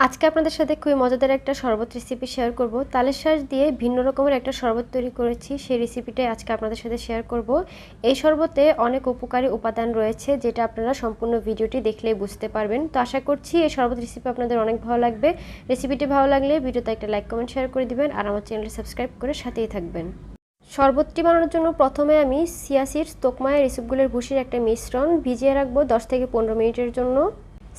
আজকে আপনাদের সাথে খুবই মজাদার একটা শরবত রেসিপি শেয়ার করব। তালের শাঁস দিয়ে ভিন্ন রকমের একটা শরবত তৈরি করেছি, সেই রেসিপিটাই আজকে আপনাদের সাথে শেয়ার করব। এই শরবতে অনেক উপকারী উপাদান রয়েছে, যেটা আপনারা সম্পূর্ণ ভিডিওটি দেখলেই বুঝতে পারবেন। তো আশা করছি এই শরবত রেসিপি আপনাদের অনেক ভালো লাগবে। রেসিপিটি ভালো লাগলে ভিডিওতে একটা লাইক কমেন্ট শেয়ার করে দিবেন আর আমার চ্যানেলটি সাবস্ক্রাইব করে সাথেই থাকবেন। শরবতটি বানানোর জন্য প্রথমে আমি সিয়াসির তোকমায় রিসিপগুলোর ভুসির একটা মিশ্রণ ভিজিয়ে রাখব দশ থেকে পনেরো মিনিটের জন্য।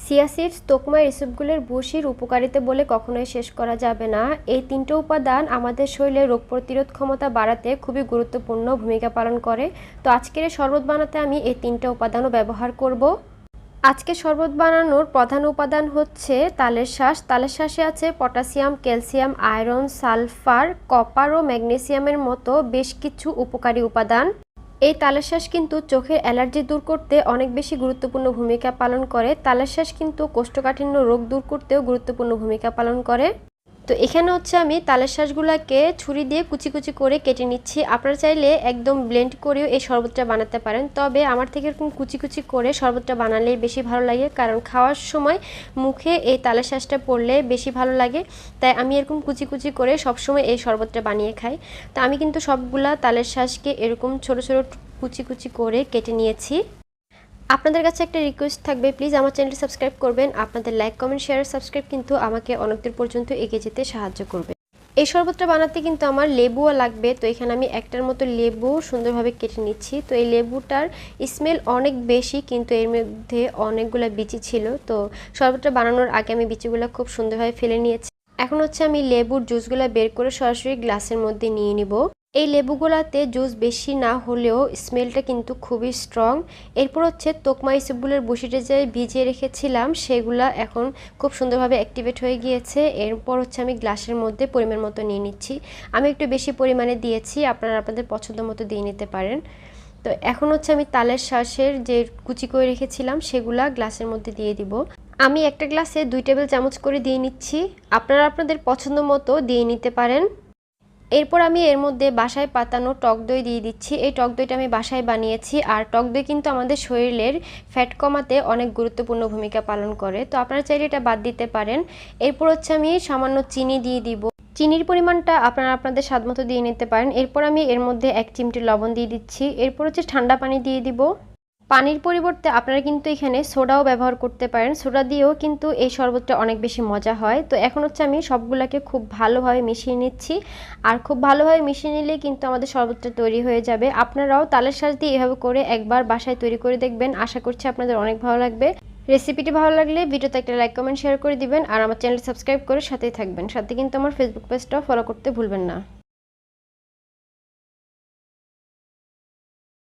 সিয়াসিড, তোকমা রিসিপগুলোর ভুসির উপকারিতা বলে কখনোই শেষ করা যাবে না। এই তিনটে উপাদান আমাদের শরীরে রোগ প্রতিরোধ ক্ষমতা বাড়াতে খুবই গুরুত্বপূর্ণ ভূমিকা পালন করে। তো আজকের এই শরবত বানাতে আমি এই তিনটে উপাদানও ব্যবহার করব। আজকে শরবত বানানোর প্রধান উপাদান হচ্ছে তালের শ্বাস। তালের শ্বাসে আছে potassium, calcium, iron, sulphur, copper ও ম্যাগনেসিয়ামের মতো বেশ কিছু উপকারী উপাদান। এই তালাশ্বাস কিন্তু চোখের অ্যালার্জি দূর করতে অনেক বেশি গুরুত্বপূর্ণ ভূমিকা পালন করে। তালাশ্বাস কিন্তু কোষ্ঠকাঠিন্য রোগ দূর করতেও গুরুত্বপূর্ণ ভূমিকা পালন করে। তো এখানে হচ্ছে আমি তালের শ্বাসগুলোকে ছুরি দিয়ে কুচি কুচি করে কেটে নিচ্ছি। আপনারা চাইলে একদম ব্লেন্ড করেও এই শরবতটা বানাতে পারেন। তবে আমার থেকে এরকম কুচি কুচি করে শরবতটা বানালেই বেশি ভালো লাগে, কারণ খাওয়ার সময় মুখে এই তালের শ্বাসটা পড়লে বেশি ভালো লাগে। তাই আমি এরকম কুচি কুচি করে সবসময় এই শরবতটা বানিয়ে খাই। তো আমি কিন্তু সবগুলা তালের শ্বাসকে এরকম ছোট ছোট কুচি কুচি করে কেটে নিয়েছি। আপনাদের কাছে একটা রিকোয়েস্ট থাকবে প্লিজ আমার চ্যানেলটি সাবস্ক্রাইব করবেন। আপনাদের লাইক কমেন্ট শেয়ার সাবস্ক্রাইব কিন্তু আমাকে অনেক দূর পর্যন্ত এগিয়ে যেতে সাহায্য করবে। এই শরবতটা বানাতে কিন্তু আমার লেবুও লাগবে, তো এখানে আমি একটার মতো লেবু সুন্দরভাবে কেটে নিচ্ছি। তো এই লেবুটার স্মেল অনেক বেশি, কিন্তু এর মধ্যে অনেকগুলো বিচি ছিল। তো শরবতটা বানানোর আগে আমি বিচিগুলো খুব সুন্দরভাবে ফেলে নিয়েছি। এখন হচ্ছে আমি লেবুর জুসগুলো বের করে সরাসরি গ্লাসের মধ্যে নিয়ে নিব। এই লেবুগুলাতে জুস বেশি না হলেও স্মেলটা কিন্তু খুবই স্ট্রং এরপর হচ্ছে তোকমা ইসবগুলোর বসিটা যে ভিজিয়ে রেখেছিলাম, সেগুলা এখন খুব সুন্দরভাবে অ্যাক্টিভেট হয়ে গিয়েছে। এরপর হচ্ছে আমি গ্লাসের মধ্যে পরিমাণ মতো নিয়ে নিচ্ছি। আমি একটু বেশি পরিমাণে দিয়েছি, আপনারা আপনাদের পছন্দ মতো দিয়ে নিতে পারেন। তো এখন হচ্ছে আমি তালের শ্বাসের যে কুচি করে রেখেছিলাম, সেগুলা গ্লাসের মধ্যে দিয়ে দিব। আমি একটা গ্লাসে দুই টেবিল চামচ করে দিয়ে নিচ্ছি। আপনারা আপনাদের পছন্দ মতো দিয়ে নিতে পারেন। এরপর আমি এর মধ্যে বাসায় পাতানো টক দই দিয়ে দিচ্ছি। এই টক দইটা আমি বাসায় বানিয়েছি আর টক দই কিন্তু আমাদের শরীরের ফ্যাট কমাতে অনেক গুরুত্বপূর্ণ ভূমিকা পালন করে। তো আপনারা চাইলে এটা বাদ দিতে পারেন। এরপর হচ্ছে আমি সামান্য চিনি দিয়ে দিব। চিনির পরিমাণটা আপনারা আপনাদের স্বাদ মতো দিয়ে নিতে পারেন। এরপর আমি এর মধ্যে এক চিমটি লবণ দিয়ে দিচ্ছি। এরপর হচ্ছে ঠান্ডা পানি দিয়ে দিব। পানির পরিবর্তে আপনারা কিন্তু এখানে সোডাও ব্যবহার করতে পারেন। সোডা দিয়েও কিন্তু এই শরবতটা অনেক বেশি মজা হয়। তো এখন হচ্ছে আমি সবগুলোকে খুব ভালোভাবে মিশিয়ে নিচ্ছি। আর খুব ভালোভাবে মিশিয়ে নিলে কিন্তু আমাদের শরবতটা তৈরি হয়ে যাবে। আপনারাও তালের সাজ দিয়ে এভাবে করে একবার বাসায় তৈরি করে দেখবেন। আশা করছি আপনাদের অনেক ভালো লাগবে। রেসিপিটি ভালো লাগলে ভিডিওতে একটা লাইক, কমেন্ট, শেয়ার করে দিবেন। আর আমার চ্যানেল সাবস্ক্রাইব করে সাথেই থাকবেন। সাথে কিন্তু আমার ফেসবুক পেজটাও ফলো করতে ভুলবেন না।